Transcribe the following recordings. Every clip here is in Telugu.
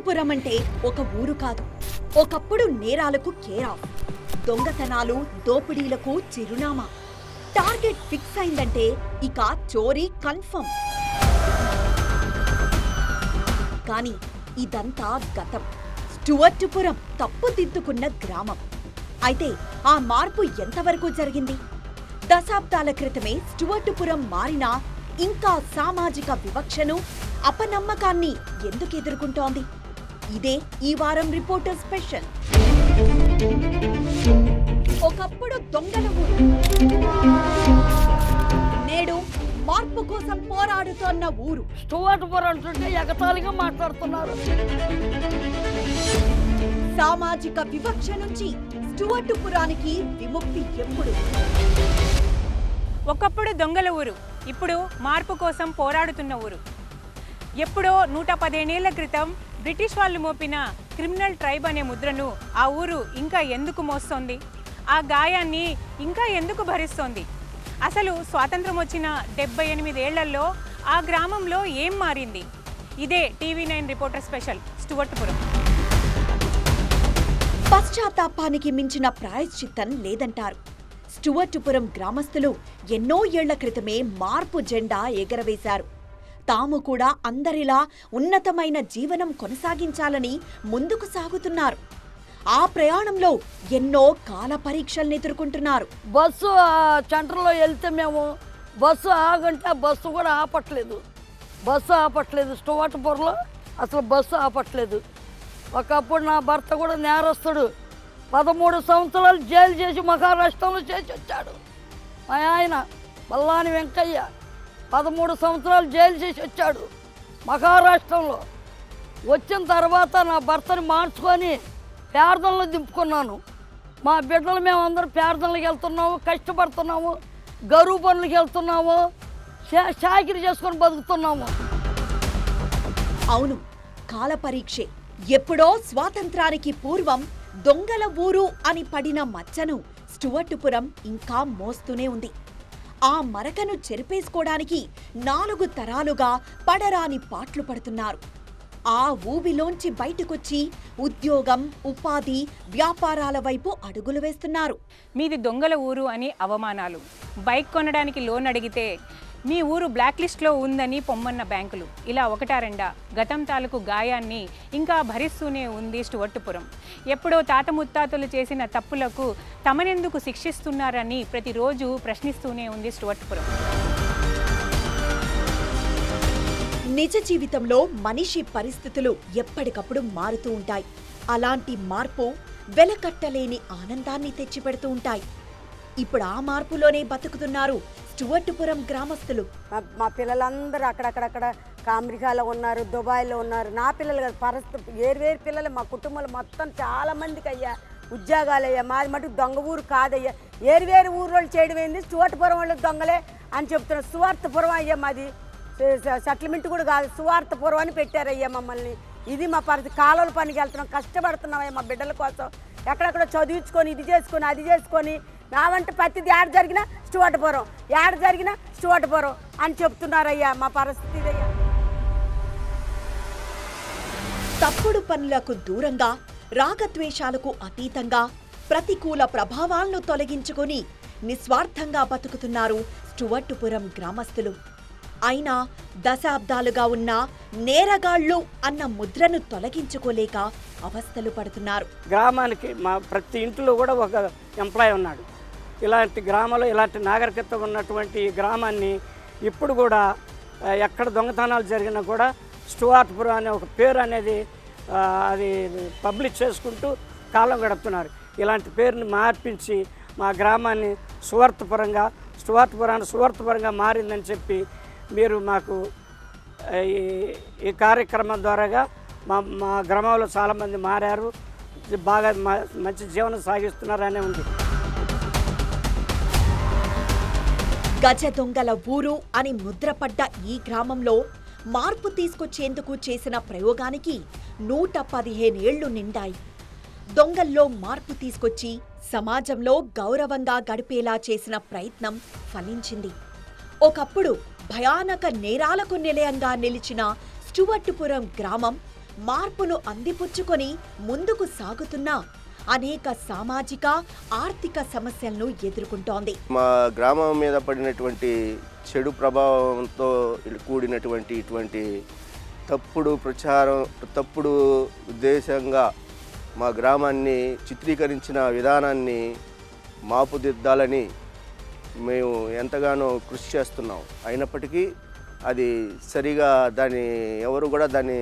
స్టువర్టుపురం అంటే ఒక ఊరు కాదు. ఒకప్పుడు నేరాలకు కేరాఫ్. దొంగతనాలు దోపిడీలకు చిరునామా. టార్గెట్ ఫిక్స్ అయిందంటే ఇక చోరీ కన్ఫర్మ్. కానీ ఇదంతా గతం. స్టువర్టుపురం తప్పుదిద్దుకున్న గ్రామం. అయితే ఆ మార్పు ఎంతవరకు జరిగింది? దశాబ్దాల క్రితమే స్టువర్టుపురం మారినా ఇంకా సామాజిక వివక్షను అపనమ్మకాన్ని ఎందుకు ఎదుర్కొంటోంది? ఇదే ఈ వారం రిపోర్టర్ స్పెషల్. ఒకప్పుడు దొంగల ఊరు. నేడు మార్పు కోసం పోరాడుతోన్న ఊరు. స్టూవర్ట్ అంటుంటే ఎగతాళిగా మాట్లాడుతున్నారు. సామాజిక వివక్ష నుంచి స్టువర్టుపురానికి విముక్తి ఎప్పుడు? ఒకప్పుడు దొంగల ఊరు ఇప్పుడు మార్పు కోసం పోరాడుతున్న ఊరు. ఎప్పుడో నూట పదిహేనేళ్ళ క్రితం బ్రిటిష్ వాళ్ళు మోపిన క్రిమినల్ ట్రైబ్ అనే ముద్రను ఆ ఊరు ఇంకా ఎందుకు మోస్తోంది? ఆ గాయాన్ని ఇంకా ఎందుకు భరిస్తోంది? అసలు స్వాతంత్రం వచ్చిన డెబ్బై ఎనిమిదేళ్ళలో ఆ గ్రామంలో ఏం మారింది? ఇదే TV nine reporter special Stuartpuram పశ్చాత్తాపానికి మించిన ప్రాయశ్చిత్తం లేదంటారు. స్టువర్టుపురం గ్రామస్తులు ఎన్నో ఏళ్ళ క్రితమే మార్పు జెండా ఎగరవేశారు. తాము కూడా అందరిలా ఉన్నతమైన జీవనం కొనసాగించాలని ముందుకు సాగుతున్నారు. ఆ ప్రయాణంలో ఎన్నో కాల పరీక్షల్ని ఎదుర్కొంటున్నారు. బస్సు సెంటర్లో వెళ్తే మేము బస్సు ఆగంటే బస్సు కూడా ఆపట్లేదు. బస్సు ఆపట్లేదు. స్టూవర్ట్ అసలు బస్సు ఆపట్లేదు. ఒకప్పుడు నా భర్త కూడా నేరస్తుడు. పదమూడు సంవత్సరాలు జైలు చేసి మహారాష్ట్రంలో చేసి వచ్చాడు. మా ఆయన బల్లాని వెంకయ్య. పదమూడు సంవత్సరాలు జైలు చేసి వచ్చాడు మహారాష్ట్రంలో. వచ్చిన తర్వాత నా భర్తని మార్చుకొని పేదలను దింపుకున్నాను. మా బిడ్డలు మేమందరం పేదలకు వెళ్తున్నాము కష్టపడుతున్నాము గరువు పనులకు వెళ్తున్నాము చా- చాకిరి చేసుకొని బతుకుతున్నాము. అవును కాలపరీక్షే ఎప్పుడో స్వాతంత్రానికి పూర్వం దొంగల ఊరు అని పడిన మచ్చను స్టువర్టుపురం ఇంకా మోస్తూనే ఉంది. ఆ మరకను చెరిపేసుకోవడానికి నాలుగు తరాలుగా పడరాని పాట్లు పడుతున్నారు. ఆ ఊబిలోంచి బయటకొచ్చి ఉద్యోగం ఉపాధి వ్యాపారాల వైపు అడుగులు వేస్తున్నారు. మీది దొంగల ఊరు అని అవమానాలు. బైక్ కొనడానికి లోన్ అడిగితే మీ ఊరు బ్లాక్ లిస్ట్లో ఉందని పొమ్మన్న బ్యాంకులు. ఇలా ఒకటారెండా గతం తాలూకు గాయాన్ని ఇంకా భరిస్తూనే ఉంది స్టువర్టుపురం. ఎప్పుడో తాత ముత్తాతలు చేసిన తప్పులకు తమనెందుకు శిక్షిస్తున్నారని ప్రతిరోజు ప్రశ్నిస్తూనే ఉంది స్టువర్టుపురం. నిజ జీవితంలో మనిషి పరిస్థితులు ఎప్పటికప్పుడు మారుతూ ఉంటాయి. అలాంటి మార్పు వెలకట్టలేని ఆనందాన్ని తెచ్చిపెడుతూ ఉంటాయి. ఇప్పుడు ఆ మార్పులోనే బతుకుతున్నారు స్టువర్టుపురం గ్రామస్తులు. మా- పిల్లలందరూ అక్కడక్కడక్కడ అమెరికాలో ఉన్నారు దుబాయ్లో ఉన్నారు. నా పిల్లలు కాదు పరిస్థితి వేరు వేరు పిల్లలు మా కుటుంబంలో మొత్తం చాలా మందికి అయ్యా ఉద్యోగాలు అయ్యా మాది మటుకు దొంగ ఊరు కాదయ్యా. వేరు వేరు ఊరు వాళ్ళు చేయడం ఏంది? స్టువర్టుపురం వాళ్ళు దొంగలే అని చెప్తున్నారు. సువార్థపురం అయ్యా మాది. సెటిల్మెంట్ కూడా కాదు సువార్థపురం అని పెట్టారయ్యా మమ్మల్ని. ఇది మా పరిస్థితి. కాలువల పనికి వెళ్తున్నాం కష్టపడుతున్నామయ్యా మా బిడ్డల కోసం. ఎక్కడెక్కడ చదివించుకొని ఇది చేసుకొని అది చేసుకొని నా వంట ప్రతిది ఏడ జరిగినా స్టువాటపురం ఏడ జరిగినా స్టువాటపురం అని చెప్తున్నారయ్యా మా పరిస్థితి ఇదయ్యా తప్పుడు పనులకు దూరంగా రాగద్వేషాలకు అతీతంగా ప్రతికూల ప్రభావాలను తొలగించుకొని నిస్వార్థంగా బతుకుతున్నారు స్టువర్టుపురం గ్రామస్తులు. అయినా దశాబ్దాలుగా ఉన్న నేరగాళ్ళు అన్న ముద్రను తొలగించుకోలేక అవస్థలు పడుతున్నారు. గ్రామానికి మా ప్రతి ఇంట్లో కూడా ఒక ఎంప్లాయ్ ఉన్నాడు. ఇలాంటి గ్రామంలో ఇలాంటి నాగరికత ఉన్నటువంటి ఈ గ్రామాన్ని ఇప్పుడు కూడా ఎక్కడ దొంగతనాలు జరిగినా కూడా స్టువార్ట్పురం అనే ఒక పేరు అనేది అది పబ్లిష్ చేసుకుంటూ కాలం గడుపుతున్నారు. ఇలాంటి పేరుని మార్పించి మా గ్రామాన్ని సువార్థపురంగా స్టువార్ట్పురాన్ని సువార్థపురంగా మారిందని చెప్పి మీరు మాకు ఈ ఈ కార్యక్రమం ద్వారాగా మా మా గ్రామంలో చాలామంది మారారు. బాగా మ- మంచి జీవనం సాగిస్తున్నారనే ఉంది. గజ దొంగల ఊరు అని ముద్రపడ్డ ఈ గ్రామంలో మార్పు తీసుకొచ్చేందుకు చేసిన ప్రయోగానికి నూట పదిహేనేళ్ళు నిండాయి. దొంగల్లో మార్పు తీసుకొచ్చి సమాజంలో గౌరవంగా గడిపేలా చేసిన ప్రయత్నం ఫలించింది. ఒకప్పుడు భయానక నేరాలకు నిలయంగా నిలిచిన స్టువర్టుపురం గ్రామం మార్పును అందిపుచ్చుకొని ముందుకు సాగుతున్నా అనేక సామాజిక ఆర్థిక సమస్యలను ఎదుర్కొంటోంది. మా గ్రామం మీద పడినటువంటి చెడు ప్రభావంతో కూడినటువంటి ఇటువంటి తప్పుడు ప్రచారం తప్పుడు ఉద్దేశంగా మా గ్రామాన్ని చిత్రీకరించిన విధానాన్ని మాపుదిద్దాలని మేము ఎంతగానో కృషి చేస్తున్నాం. అయినప్పటికీ అది సరిగా దాన్ని ఎవరు కూడా దాన్ని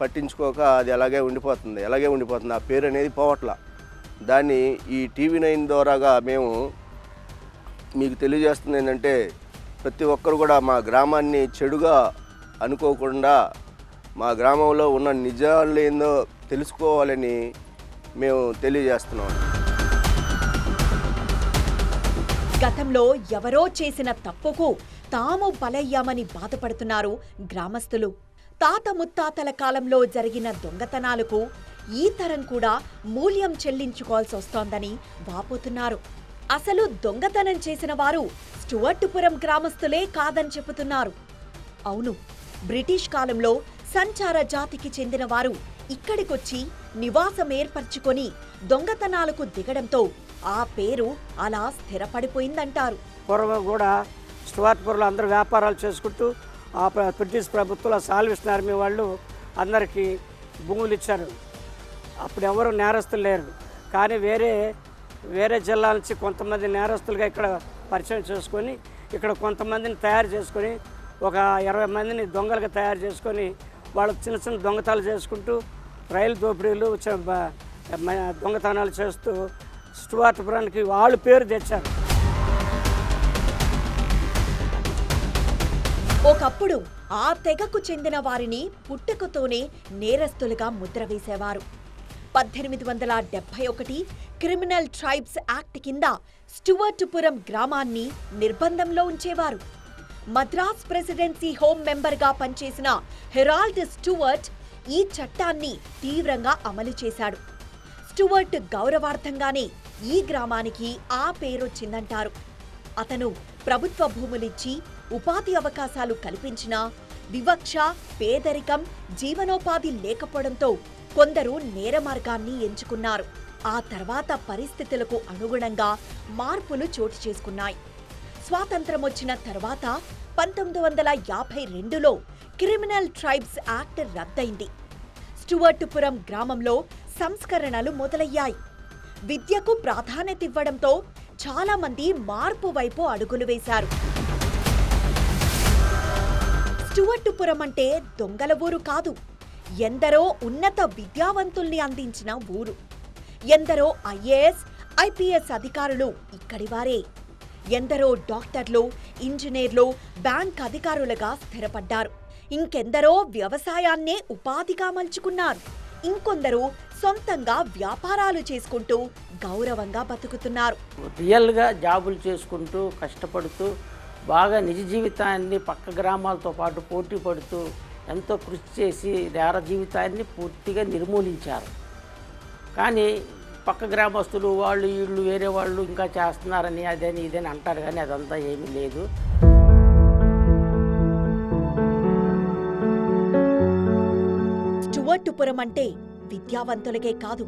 పట్టించుకోక అది అలాగే ఉండిపోతుంది అలాగే ఉండిపోతుంది. ఆ పేరు అనేది పోవట్ల. దాన్ని ఈ టీవీ నైన్ ద్వారాగా మేము మీకు తెలియజేస్తుంది ఏంటంటే ప్రతి ఒక్కరు కూడా మా గ్రామాన్ని చెడుగా అనుకోకుండా మా గ్రామంలో ఉన్న నిజాలు ఏందో తెలుసుకోవాలని మేము తెలియజేస్తున్నాం. గతంలో ఎవరో చేసిన తప్పుకు తాము బలయ్యామని బాధపడుతున్నారు గ్రామస్తులు. తాత ముత్తాతల కాలంలో జరిగిన దొంగతనాలకు ఈ తరం కూడా మూల్యం చెల్లించుకోవాల్సి వస్తోందని వాపోతున్నారు. అసలు దొంగతనం చేసిన వారు స్టువర్టుపురం గ్రామస్తులే కాదని చెబుతున్నారు. అవును బ్రిటిష్ కాలంలో సంచార జాతికి చెందిన వారు ఇక్కడికొచ్చి నివాసం ఏర్పరచుకొని దొంగతనాలకు దిగడంతో ఆ పేరు అలా స్థిరపడిపోయిందంటారు. పూర్వం కూడా స్టువార్ట్పూర్లో అందరూ వ్యాపారాలు చేసుకుంటూ ఆ బ్రిటిష్ ప్రభుత్వంలో సాల్వేషన్ ఆర్మీ వాళ్ళు అందరికీ భూములు ఇచ్చారు. అప్పుడు ఎవరు నేరస్తులు లేరు. కానీ వేరే వేరే జిల్లా నుంచి కొంతమంది నేరస్తులుగా ఇక్కడ పరిచయం చేసుకొని ఇక్కడ కొంతమందిని తయారు చేసుకొని ఒక ఇరవై మందిని దొంగలుగా తయారు చేసుకొని వాళ్ళు చిన్న చిన్న దొంగతనాలు చేసుకుంటూ రైలు దోపిడీలు దొంగతనాలు చేస్తూ స్టువార్ట్పురానికి వాళ్ళు పేరు తెచ్చారు. ఒకప్పుడు ఆ తెగకు చెందిన వారిని పుట్టుకతోనే నేరస్తులుగా ముద్ర వేసేవారు. పద్దెనిమిది వందల డెబ్బై ఒకటి క్రిమినల్ ట్రైబ్స్ యాక్ట్ కింద స్టువర్టుపురం గ్రామాన్ని నిర్బంధంలో ఉంచేవారు. మద్రాస్ ప్రెసిడెన్సీ హోం మెంబర్గా పనిచేసిన హెరాల్డ్ స్టువర్ట్ ఈ చట్టాన్ని తీవ్రంగా అమలు చేశాడు. స్టువర్ట్ గౌరవార్థంగానే ఈ గ్రామానికి ఆ పేరొచ్చిందంటారు. అతను ప్రభుత్వ భూములిచ్చి ఉపాధి అవకాశాలు కల్పించినా వివక్ష పేదరికం జీవనోపాధి లేకపోవడంతో కొందరు నేర మార్గాన్ని ఎంచుకున్నారు. ఆ తర్వాత పరిస్థితులకు అనుగుణంగా మార్పులు చోటు చేసుకున్నాయి. స్వాతంత్రం వచ్చిన తర్వాత పంతొమ్మిది వందల యాభై రెండులో క్రిమినల్ ట్రైబ్స్ యాక్ట్ రద్దయింది. స్టువర్టుపురం గ్రామంలో సంస్కరణలు మొదలయ్యాయి. విద్యకు ప్రాధాన్యత ఇవ్వడంతో చాలామంది మార్పు వైపు అడుగులు వేశారు. స్టువర్టుపురం అంటే దొంగల ఊరు కాదు. ఎందరో ఉన్నత విద్యావంతుల్ని అందించిన ఊరు. ఎందరో ఐఏఎస్ ఐపీఎస్ అధికారులు ఇక్కడి వారే. ఎందరో డాక్టర్లు ఇంజనీర్లు బ్యాంక్ అధికారులుగా స్థిరపడ్డారు. ఇంకెందరో వ్యవసాయాన్నే ఉపాధిగా మలుచుకున్నారు. ఇంకొందరు సొంతంగా వ్యాపారాలు చేసుకుంటూ గౌరవంగా బతుకుతున్నారు. రియల్గా జాబులు చేసుకుంటూ కష్టపడుతూ బాగా నిజ జీవితాన్ని పక్క గ్రామాలతో పాటు పోటీ పడుతూ ఎంతో కృషి చేసి నేర జీవితాన్ని పూర్తిగా నిర్మూలించారు. కానీ పక్క గ్రామస్తులు వాళ్ళు వీళ్ళు వేరే వాళ్ళు ఇంకా చేస్తున్నారని అదని ఇదని అంటారు కానీ అదంతా ఏమీ లేదు. స్టువర్టుపురం అంటే విద్యావంతులకే కాదు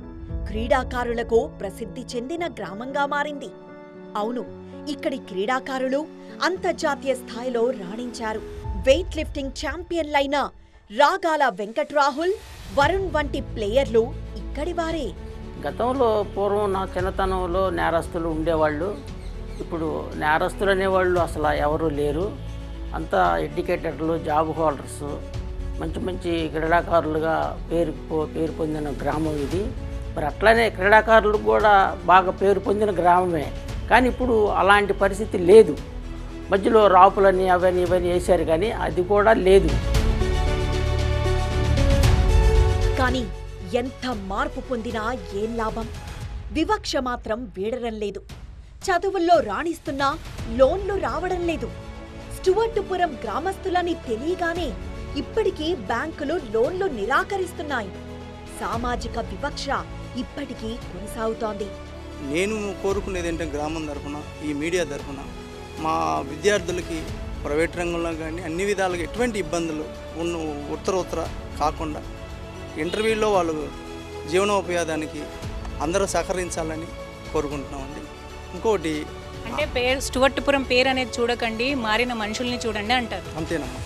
క్రీడాకారులకు ప్రసిద్ధి చెందిన గ్రామంగా మారింది. అవును ఇక్కడి క్రీడాకారులు అంతర్జాతీయ స్థాయిలో రాణించారు. వెయిట్ లిఫ్టింగ్ ఛాంపియన్లైన రాగాల వెంకట్ రాహుల్ వరుణ్ వంటి ప్లేయర్లు ఇక్కడి వారే. గతంలో పూర్వం నా చిన్నతనంలో నేరస్తులు ఉండేవాళ్ళు. ఇప్పుడు నేరస్తులు అనేవాళ్ళు అసలు ఎవరు లేరు. అంతా ఎడ్యుకేటెడ్లు జాబ్ హోల్డర్స్ మంచి మంచి క్రీడాకారులుగా పేరు పేరు పొందిన గ్రామం ఇది. మరి అట్లనే క్రీడాకారులు కూడా బాగా పేరు పొందిన గ్రామమే. కానీ ఇప్పుడు అలాంటి పరిస్థితి లేదు. మధ్యలో రాపులని అవని ఇవని వేశారు కానీ అది కూడా లేదు. కానీ ఎంత మార్పు పొందినా ఏం లాభం? వివక్ష మాత్రం వీడడం లేదు. చదువుల్లో రాణిస్తున్నా లోన్లు రావడం లేదు. స్టువర్టుపురం గ్రామస్తులని తెలియగానే ఇప్పటికీ బ్యాంకులు లోన్లు నిరాకరిస్తున్నాయి. సామాజిక వివక్ష ఇప్పటికీ కొనసాగుతోంది. నేను కోరుకునేది ఏంటంటే గ్రామం తరఫున ఈ మీడియా తరఫున మా విద్యార్థులకి ప్రైవేట్ రంగంలో కానీ అన్ని విధాలుగా ఎటువంటి ఇబ్బందులు ఉన్న ఉత్తర ఉత్తర కాకుండా ఇంటర్వ్యూలో వాళ్ళు జీవనోపాయానికి అందరూ సహకరించాలని కోరుకుంటున్నామండి. ఇంకోటి అంటే పేరు స్టువర్ట్పురం పేరు అనేది చూడకండి మారిన మనుషుల్ని చూడండి అంటారు. అంతేనమ్మా.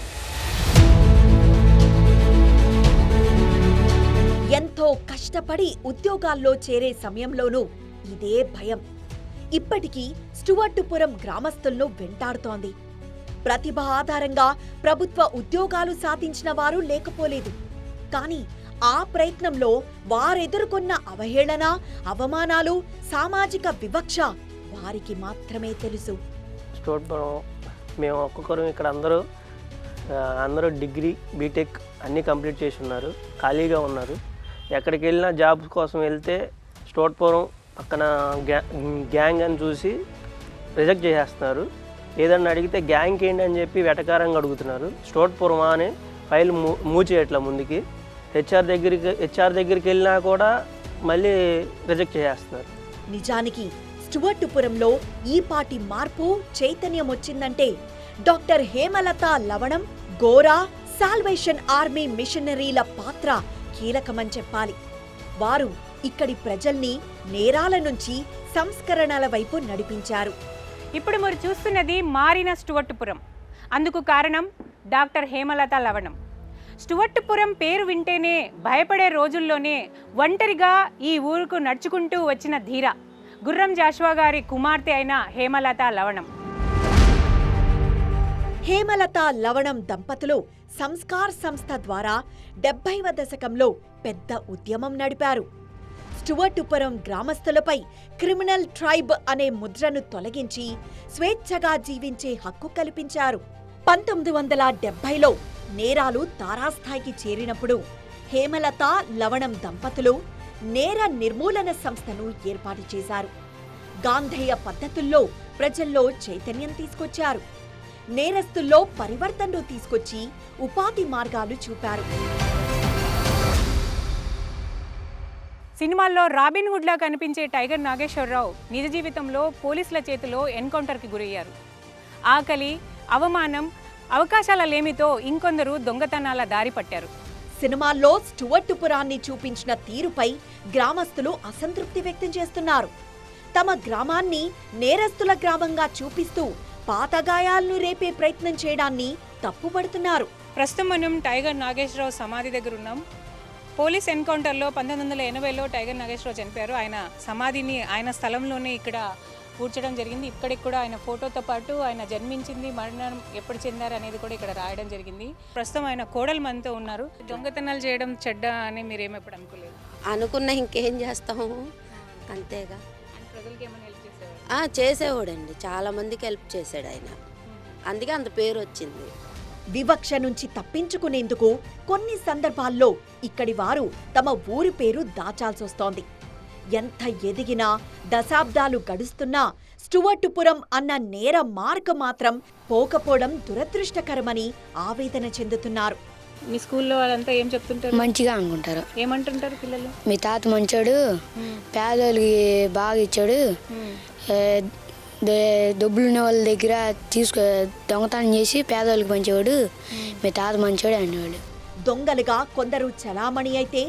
ఎంతో కష్టపడి ఉద్యోగాల్లో చేరే సమయంలోనూ ఇదే భయం. ఇప్పటికీ స్టువర్టుపురం గ్రామస్తుల్లో వెంటాడుతోంది. ప్రతిభ ఆధారంగా ప్రభుత్వ ఉద్యోగాలు సాధించిన వారు లేకపోలేదు. కానీ ఆ ప్రయత్నంలో వారెదుర్కొన్న అవహేళన అవమానాలు సామాజిక వివక్ష వారికి మాత్రమే తెలుసు. మేము ఒక్కొక్కరు ఇక్కడ అందరూ అందరూ డిగ్రీ బీటెక్ అన్నీ కంప్లీట్ చేసి ఉన్నారు ఖాళీగా ఉన్నారు. ఎక్కడికి వెళ్ళినా జాబ్ కోసం వెళ్తే స్టోట్పురం అక్కడ గ్యా గ్యాంగ్ అని చూసి రిజెక్ట్ చేసేస్తున్నారు. ఏదన్నా అడిగితే గ్యాంగ్ ఏంటి అని చెప్పి వెటకారంగా అడుగుతున్నారు. స్టోర్పురమా అని ఫైల్ మూ మూచేయట్ల ముందుకి. హెచ్ఆర్ దగ్గరికి హెచ్ఆర్ దగ్గరికి వెళ్ళినా కూడా మళ్ళీ రిజెక్ట్ చేసేస్తున్నారు. నిజానికి స్టువర్టుపురంలో ఈ పాటి మార్పు చైతన్యం వచ్చిందంటే doctor Hemalatha Lavanam Gora Salvation Army మిషనరీల పాత్ర కీలకమని చెప్పాలి. వారు ఇక్కడి ప్రజల్ని నేరాల నుంచి సంస్కరణల వైపు నడిపించారు. ఇప్పుడు మీరు చూస్తున్నది మారిన స్టువర్ట్పురం. అందుకు కారణం డాక్టర్ హేమలత లవణం. స్టువర్ట్పురం పేరు వింటేనే భయపడే రోజుల్లోనే ఒంటరిగా ఈ ఊరుకు నడుచుకుంటూ వచ్చిన ధీర గుర్రం జాషువా గారి కుమార్తె అయిన హేమలత లవణం. హేమలత లవణం దంపతులు సంస్కార్ సంస్థ ద్వారా డెబ్బైవ దశకంలో పెద్ద ఉద్యమం నడిపారు. స్టువర్టుపురం గ్రామస్తులపై క్రిమినల్ ట్రైబ్ అనే ముద్రను తొలగించి స్వేచ్ఛగా జీవించే హక్కు కల్పించారు. పంతొమ్మిది వందల డెబ్బైలో నేరాలు తారాస్థాయికి చేరినప్పుడు హేమలత లవణం దంపతులు నేర నిర్మూలన సంస్థను ఏర్పాటు చేశారు. గాంధేయ పద్ధతుల్లో ప్రజల్లో చైతన్యం తీసుకొచ్చారు. నేరస్తుల్లో పరివర్తనలు తీసుకొచ్చి ఉపాధి మార్గాలు చూపారు. సినిమాల్లో రాబిన్ హుడ్లా కనిపించే టైగర్ నాగేశ్వరరావు నిజ జీవితంలో పోలీసుల చేతిలో ఎన్కౌంటర్కి గురయ్యారు. ఆకలి అవమానం అవకాశాల లేమితో ఇంకొందరు దొంగతనాల దారి పట్టారు. సినిమాల్లో స్టువర్టుపురాన్ని చూపించిన తీరుపై గ్రామస్తులు అసంతృప్తి వ్యక్తం చేస్తున్నారు. తమ గ్రామాన్ని నేరస్తుల గ్రామంగా చూపిస్తూ పాత గాయాలను రేపే ప్రయత్నం చేయడాన్ని తప్పుపడుతున్నారు. ప్రస్తుతం మనం టైగర్ నాగేశ్వరరావు సమాధి దగ్గర ఉన్నాం. పోలీస్ ఎన్కౌంటర్లో పంతొమ్మిది వందల ఎనభైలో టైగర్ నాగేశ్వరరావు చనిపోయారు. ఆయన సమాధిని ఆయన స్థలంలోనే ఇక్కడ పూడ్చడం జరిగింది. ఇక్కడికి కూడా ఆయన ఫోటోతో పాటు ఆయన జన్మించింది మరణం ఎప్పుడు చెందారు అనేది కూడా ఇక్కడ రాయడం జరిగింది. ప్రస్తుతం ఆయన కోడలు మనతో ఉన్నారు. దొంగతనాలు చేయడం చెడ్డ అని మీరు ఏమెప్పుడు అనుకోలేదు? అనుకున్న ఇంకేం చేస్తాము? అంతేగా. ఆయన ప్రజలకి ఏమైనా హెల్ప్ చేసేవారు ఆ, చేసేవాడండి. చాలా మందికి హెల్ప్ చేశాడు ఆయన. అందుకే అంత పేరు వచ్చింది. వివక్ష నుంచి తప్పించుకునేందుకు కొన్ని సందర్భాల్లో ఇక్కడి వారు తమ ఊరి పేరు దాచాల్సొస్తోంది. ఎంత ఎదిగినా దశాబ్దాలు గడుస్తున్నా స్టువర్టుపురం అన్న నేర మార్గ మాత్రం పోకపోవడం దురదృష్టకరమని ఆవేదన చెందుతున్నారు. మీ స్కూల్లో వాళ్ళంతా ఏం చెప్తుంటారు? మంచిగా అనుకుంటారు. ఏమంటుంటారు పిల్లలు? మీ తాత మంచోడు పేదోళ్ళకి బాగా ఇచ్చాడు డబ్బులు ఉన్న వాళ్ళ దగ్గర తీసుకో దొంగతనం చేసి పేదోళ్ళకి పంచేవాడు మీ తాత మంచోడు అనేవాడు. దొంగలుగా కొందరు చలామణి అయితే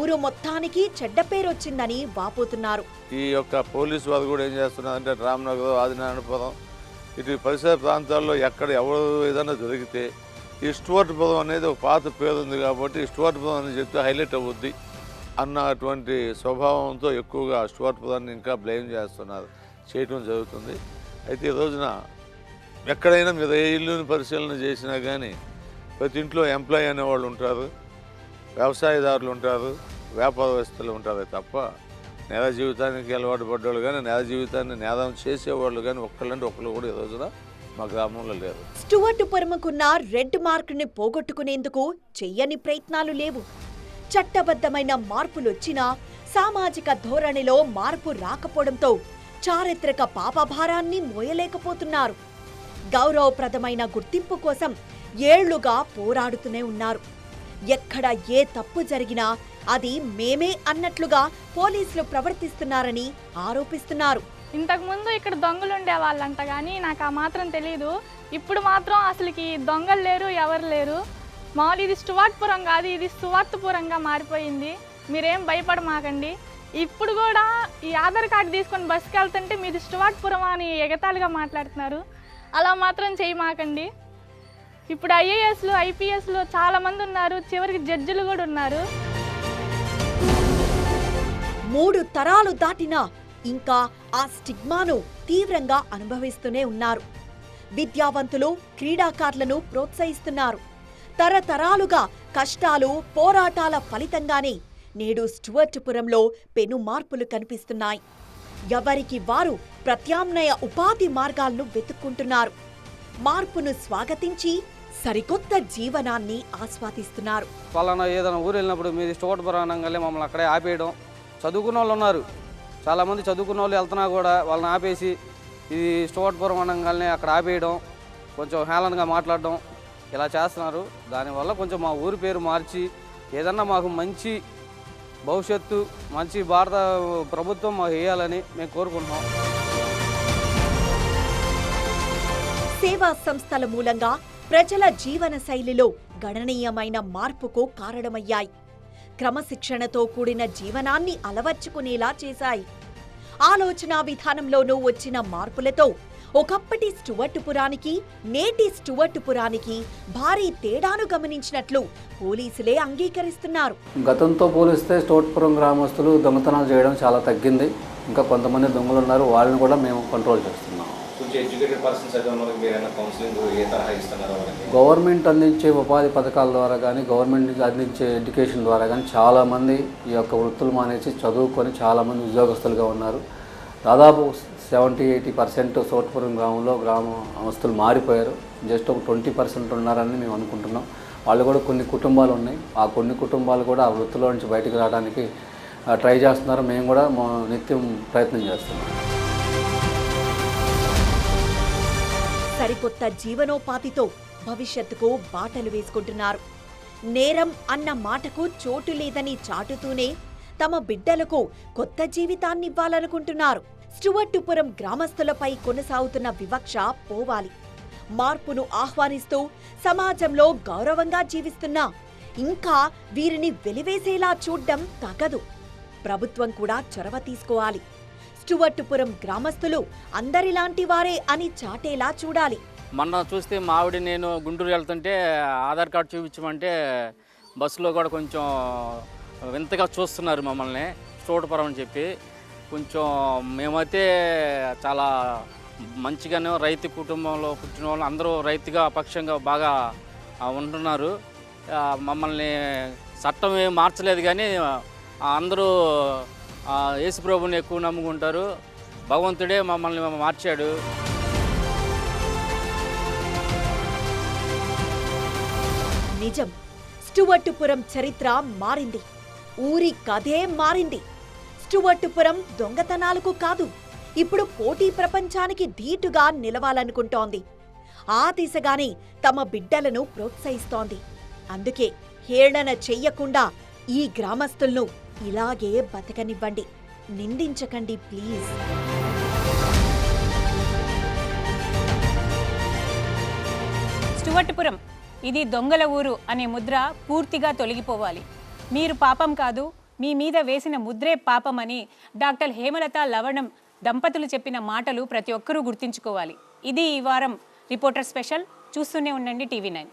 ఊరు మొత్తానికి చెడ్డ పేరొచ్చిందని వాపోతున్నారు. ఈ యొక్క పోలీసు వారు కూడా ఏం చేస్తున్నారంటే రామనగరం ఆదినారాయణపురం ఇటు పరిసర ప్రాంతాల్లో ఎక్కడ ఎవరు ఏదైనా దొరికితే ఈ స్టువర్ట్పురం అనేది ఒక పాత పేరు ఉంది కాబట్టి స్టువర్ట్పురం అని చెప్తే హైలైట్ అవుద్ది అన్నటువంటి స్వభావంతో ఎక్కువగా స్టువర్ట్పురాన్ని ఇంకా బ్లేమ్ చేస్తున్నారు. చేయటం జరుగుతుంది. అయితే ఈ రోజున ఎక్కడైనా మీరు ఏ ఇల్లుని పరిశీలన చేసినా కానీ ప్రతి ఇంట్లో ఎంప్లాయ్ అనేవాళ్ళు ఉంటారు వ్యవసాయదారులు ఉంటారు వ్యాపారవేత్తలు ఉంటారు తప్ప నేర జీవితానికి అలవాటు పడ్డవాళ్ళు కానీ నేర జీవితాన్ని నేరం చేసేవాళ్ళు కానీ ఒక్కళ్ళంటే ఒక్కళ్ళు కూడా ఈ రోజున మా గ్రామంలో లేరు. స్టువర్టుపురముకున్న రెడ్ మార్కుని పోగొట్టుకునేందుకు చెయ్యని ప్రయత్నాలు లేవు. చట్టబద్ధమైన మార్పులు వచ్చినా సామాజిక ధోరణిలో మార్పు రాకపోవడంతో చారిత్రక పాపభారాన్ని మోయలేకపోతున్నారు. గౌరవప్రదమైన గుర్తింపు కోసం ఏళ్ళుగా పోరాడుతూనే ఉన్నారు. ఎక్కడ ఏ తప్పు జరిగినా అది మేమే అన్నట్లుగా పోలీసులు ప్రవర్తిస్తున్నారని ఆరోపిస్తున్నారు. ఇంతకుముందు ఇక్కడ దొంగలు ఉండేవాళ్ళంట కానీ నాకు ఆ మాత్రం తెలియదు ఇప్పుడు మాత్రం అసలుకి దొంగలు లేరు ఎవరు లేరు. మామూలు ఇది స్టువార్ట్పురం కాదు ఇది సువార్తపురంగా మారిపోయింది. మీరేం భయపడమాకండి. ఇప్పుడు కూడా ఈ ఆధార్ కార్డు తీసుకొని బస్సుకి వెళ్తుంటే మీది స్టువాట్పురం అని ఎగతాళిగా మాట్లాడుతున్నారు. అలా మాత్రం చేయమాకండి ఇప్పుడు ఐఏఎస్లు ఐపీఎస్లు చాలామంది ఉన్నారు. చివరికి జడ్జిలు కూడా ఉన్నారు. మూడు తరాలు దాటినా ఇంకా ఆ స్టిగ్మాను తీవ్రంగా అనుభవిస్తూనే ఉన్నారు. విద్యావంతులు క్రీడాకారులను ప్రోత్సహిస్తున్నారు. తరతరాలుగా కష్టాలు పోరాటాల ఫలితంగానే నేడు స్టువర్టుపురంలో పెను మార్పులు కనిపిస్తున్నాయి. ఎవరికి వారు ప్రత్యామ్నాయ ఉపాధి మార్గాలను వెతుక్కుంటున్నారు. మార్పును స్వాగతించి సరికొత్త జీవనాన్ని ఆస్వాదిస్తున్నారు. పలానా ఏదైనా ఊరు వెళ్ళినప్పుడు మీరు స్టోట్ అనగానే మమ్మల్ని అక్కడే ఆపేయడం చదువుకున్న వాళ్ళు ఉన్నారు. చాలామంది చదువుకున్న వాళ్ళు వెళ్తున్నా కూడా వాళ్ళని ఆపేసి ఇది స్టోట్పురం అనగానే అక్కడ ఆపేయడం కొంచెం హేళనగా మాట్లాడడం ఇలా చేస్తున్నారు. దానివల్ల కొంచెం మా ఊరి పేరు మార్చి ఏదన్నా మాకు మంచి భవిష్యత్తు మంచి భారత ప్రభుత్వం వేయాలని మేము కోరుకుంటున్నాం. సేవా సంస్థల మూలంగా ప్రజల జీవన శైలిలో గణనీయమైన మార్పుకు కారణమయ్యాయి. క్రమశిక్షణతో కూడిన జీవనాన్ని అలవర్చుకునేలా చేశాయి. ఆలోచన విధానంలోనూ వచ్చిన మార్పులతో ఒకప్పటి స్టువర్టుపురానికి నేటి స్టువర్టుపురానికి భారీ తేడాను గమనించినట్లు పోలీసులే అంగీకరిస్తున్నారు. గతంతో పోలిస్తే స్టోట్పురం గ్రామస్తులు దొంగతనాలు చేయడం చాలా తగ్గింది. ఇంకా కొంతమంది దొంగలు ఉన్నారు వాళ్ళని కూడా మేము కంట్రోల్ చేస్తున్నాం. గవర్నమెంట్ అందించే ఉపాధి పథకాల ద్వారా కానీ గవర్నమెంట్ అందించే ఎడ్యుకేషన్ ద్వారా కానీ చాలామంది ఈ యొక్క వృత్తులు మానేసి చదువుకొని చాలామంది ఉద్యోగస్తులుగా ఉన్నారు. దాదాపు సెవెంటీ ఎయిటీ పర్సెంట్ సోట్పురం గ్రామంలో గ్రామ గ్రామస్తులు మారిపోయారు. జస్ట్ ఒక ట్వంటీ పర్సెంట్ ఉన్నారని మేము అనుకుంటున్నాం. వాళ్ళు కూడా కొన్ని కుటుంబాలు ఉన్నాయి. ఆ కొన్ని కుటుంబాలు కూడా ఆ వృత్తిలో నుంచి బయటకు రావడానికి ట్రై చేస్తున్నారు. మేము కూడా మా నిత్యం ప్రయత్నం చేస్తున్నాం. సరికొత్త జీవనోపాధితో భవిష్యత్తుకు బాటలు వేసుకుంటున్నారు. నేరం అన్న మాటకు చోటు లేదని చాటుతూనే తమ బిడ్డలకు కొత్త జీవితాన్నివ్వాలనుకుంటున్నారు. స్టువర్టుపురం గ్రామస్తులపై కొనసాగుతున్న వివక్ష పోవాలి. మార్పును ఆహ్వానిస్తూ సమాజంలో గౌరవంగా జీవిస్తున్నా ఇంకా వీరిని వెలివేసేలా చూడ్డం తగదు. ప్రభుత్వం కూడా చొరవ తీసుకోవాలి. స్టువర్టుపురం గ్రామస్తులు అందరిలాంటి వారే అని చాటేలా చూడాలి. మొన్న చూస్తే మా నేను గుంటూరు వెళ్తుంటే ఆధార్ కార్డు చూపించమంటే బస్సులో కూడా కొంచెం వింతగా చూస్తున్నారు మమ్మల్ని. చోటుపురం అని చెప్పి కొంచెం మేమైతే చాలా మంచిగానే రైతు కుటుంబంలో పుట్టిన వాళ్ళు అందరూ రైతుగా పక్షంగా బాగా ఉంటున్నారు. మమ్మల్ని చట్టం ఏం మార్చలేదు కానీ అందరూ యేసుప్రభుని ఎక్కువ నమ్ముకుంటారు. భగవంతుడే మమ్మల్ని మార్చాడు. నిజం. స్టువర్టుపురం చరిత్ర మారింది. ఊరి కథే మారింది. స్టువర్టుపురం దొంగతనాలకు కాదు ఇప్పుడు పోటీ ప్రపంచానికి ధీటుగా నిలవాలనుకుంటోంది. ఆ దిశగానే తమ బిడ్డలను ప్రోత్సహిస్తోంది. అందుకే హేళన చెయ్యకుండా ఈ గ్రామస్తులను ఇలాగే బతకనివ్వండి. నిందించకండి ప్లీజ్. స్టువర్టుపురం ఇది దొంగల ఊరు అనే ముద్ర పూర్తిగా తొలగిపోవాలి. మీరు పాపం కాదు మీ మీద వేసిన ముద్రే పాపం అని డాక్టర్ హేమలత లవణం దంపతులు చెప్పిన మాటలు ప్రతి ఒక్కరూ గుర్తుంచుకోవాలి. ఇది ఈ వారం రిపోర్టర్ స్పెషల్. చూస్తూనే ఉండండి టీవీ నైన్.